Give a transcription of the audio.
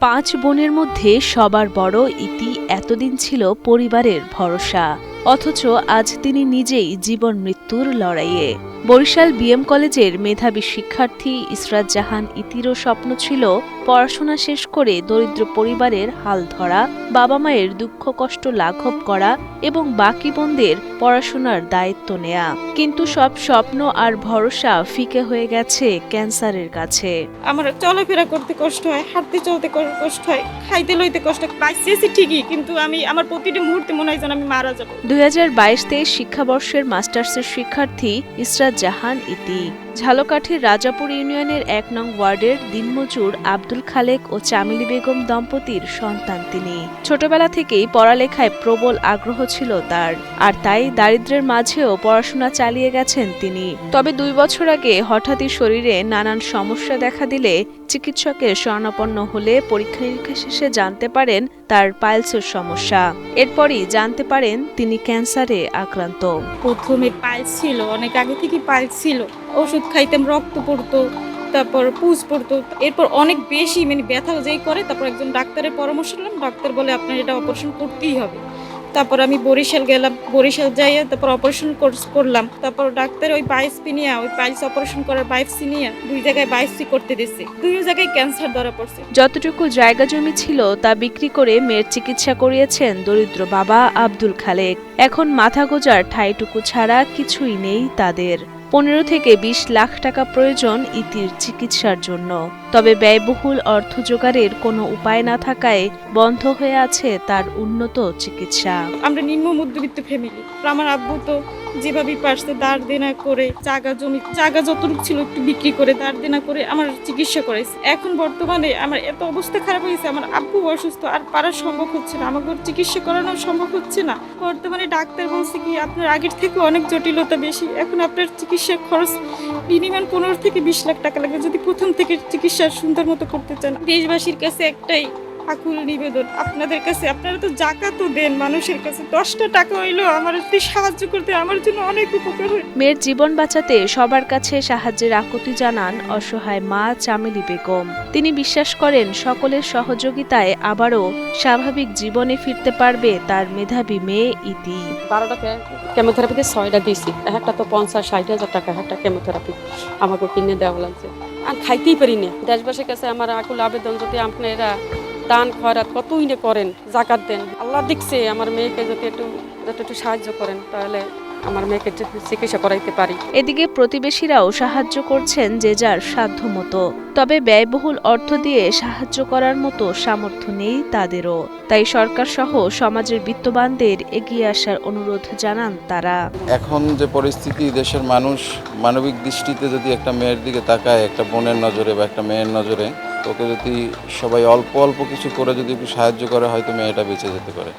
পাঁচ বোনের মধ্যে সবার বড় ইতি এতদিন ছিল পরিবারের ভরসা। অথচ আজ তিনি নিজেই জীবন মৃত্যুর লড়াইয়ে। বরিশাল বিএম কলেজের মেধাবী শিক্ষার্থী ইসরাত জাহান ইতিরও স্বপ্ন ছিল পড়াশোনা শেষ করে দরিদ্র পরিবারের হাল ধরা বাবা মায়ের দুঃখ কষ্ট লাঘব করা এবং বাকি বোনদের পড়াশোনার দায়িত্ব নেয়া। কিন্তু সব স্বপ্ন আর ভরসা ফিকে হয়ে গেছে ক্যান্সারের কাছে। আমার চলাফেরা করতে কষ্ট হয় হাঁটতে চলতে কষ্ট হয় খাইতে লইতে কষ্ট পাইছি ঠিকই কিন্তু আমি আমার প্রতিটি মুহূর্তে মনে হয় যেন আমি মারা যাব। দুই হাজার বাইশ তেইশ শিক্ষাবর্ষের মাস্টার্সের শিক্ষার্থী ইসরাত জাহান ইতি। ঝালকাঠির রাজাপুর ইউনিয়নের এক নং ওয়ার্ডের দিনমজুর আব্দুল খালেক ও চামিলি বেগম দম্পতির সন্তান তিনি। ছোটবেলা থেকেই পড়ালেখায় প্রবল আগ্রহ ছিল তার, আর তাই দারিদ্র্যের মাঝেও পড়াশোনা চালিয়ে গেছেন তিনি। তবে দুই বছর আগে হঠাৎই শরীরে নানান সমস্যা দেখা দিলে চিকিৎসকের শরণাপন্ন হলে পরীক্ষা নিরীক্ষা শেষে জানতে পারেন তার পাইলসের সমস্যা। এরপরই জানতে পারেন তিনি ক্যান্সারে আক্রান্ত। প্রথমে পাইলস ছিল, অনেক আগে থেকে পাইলস ছিল। ওষুধ খাইতাম, রক্ত পড়তো, তারপর পুজ পড়তো। এরপর অনেক বেশি মানে ব্যথা যেই করে, তারপর একজন ডাক্তারের পরামর্শ নিলাম, ডাক্তার বলে আপনার এটা অপারেশন করতেই হবে। তারপর আমি বরিশাল গেলাম, বরিশাল যাইয়া তারপর অপারেশন করলাম। তারপর ডাক্তার ওই বাইসপি নিয়ে, ওই পাইলস অপারেশন করার বাইপসি নিয়ে দুই জায়গায় বাইসপি করতে দিচ্ছে দুই জায়গায় ক্যান্সার ধরা পড়ছে। যতটুকু জায়গা জমি ছিল, তা বিক্রি করে মেয়ের চিকিৎসা করিয়েছেন দরিদ্র বাবা আব্দুল খালেক। এখন মাথা গোজার ঠাইটুকু ছাড়া কিছুই নেই তাদের। পনেরো থেকে বিশ লাখ টাকা প্রয়োজন ইতির চিকিৎসার জন্য। তবে ব্যয়বহুল অর্থ জোগাড়ের কোনো উপায় না থাকায় বন্ধ হয়ে আছে তার উন্নত চিকিৎসা। আমরা নিম্ন মধ্যবিত্ত ফ্যামিলি আমার আব্বু তো যেভাবে পারছে দাঁড় দেনা করে জায়গা জমি জায়গা যতটুকু ছিল একটু বিক্রি করে দাঁড় দেনা করে আমার চিকিৎসা করেছে এখন বর্তমানে আমার এত অবস্থা খারাপ হয়েছে, আমার আব্বু অসুস্থ, আর পারা সম্ভব হচ্ছে না। আমাকে চিকিৎসা করানো সম্ভব হচ্ছে না। বর্তমানে ডাক্তার বলছে কি, আপনার আগের থেকে অনেক জটিলতা বেশি। এখন আপনার চিকিৎসার খরচ মিনিমাম পনেরো থেকে বিশ লাখ টাকা লাগবে। যদি প্রথম থেকে চিকিৎসা সুন্দর মতো করতে চান। দেশবাসীর কাছে একটাই আকুল নিবেদন। আপনাদের কাছে আপনারা তো জাকাতও দেন মানুষের কাছে। দশটা টাকা হইলেও আমার একটু সাহায্য করতে আমার জন্য অনেক উপকার হয় মেয়ের জীবন বাঁচাতে সবার কাছে সাহায্যের আকুতি জানান অসহায় মা চামেলি বেগম। তিনি বিশ্বাস করেন সকলের সহযোগিতায় আবারও স্বাভাবিক জীবনে ফিরতে পারবে তার মেধাবী মেয়ে ইতি। বারোটাকে কেমোথেরাপিতে ছয়টা দিয়েছি। এক একটা তো পঞ্চাশ ষাট হাজার টাকা একটা কেমোথেরাপি আমাকে কিনে দেওয়া লাগছে। আর খাইতেই পারি না দেশবাসীর কাছে আমার আকুল আবেদন যদি আপনারা দান খয়রাত কতই না করেন জাকাত দেন। আল্লাহ দেখছে আমার মেয়েকে যদি একটু যদি একটু সাহায্য করেন তাহলে আমার মেয়েকে একটু চিকিৎসা করাইতে পারি। এদিকে প্রতিবেশীরাও সাহায্য করছেন যে যার সাধ্য মতো তবে ব্যয়বহুল অর্থ দিয়ে সাহায্য করার মতো সামর্থ্য নেই তাদেরও। তাই সরকার সহ সমাজের বিত্তবানদের এগিয়ে আসার অনুরোধ জানান তারা। এখন যে পরিস্থিতি দেশের মানুষ মানবিক দৃষ্টিতে যদি একটা মেয়ের দিকে তাকায় একটা বোনের নজরে বা একটা মেয়ের নজরে তোকে যদি সবাই অল্প অল্প কিছু করে যদি একটু সাহায্য করে, হয়তো মেয়েটা বেঁচে যেতে পারে।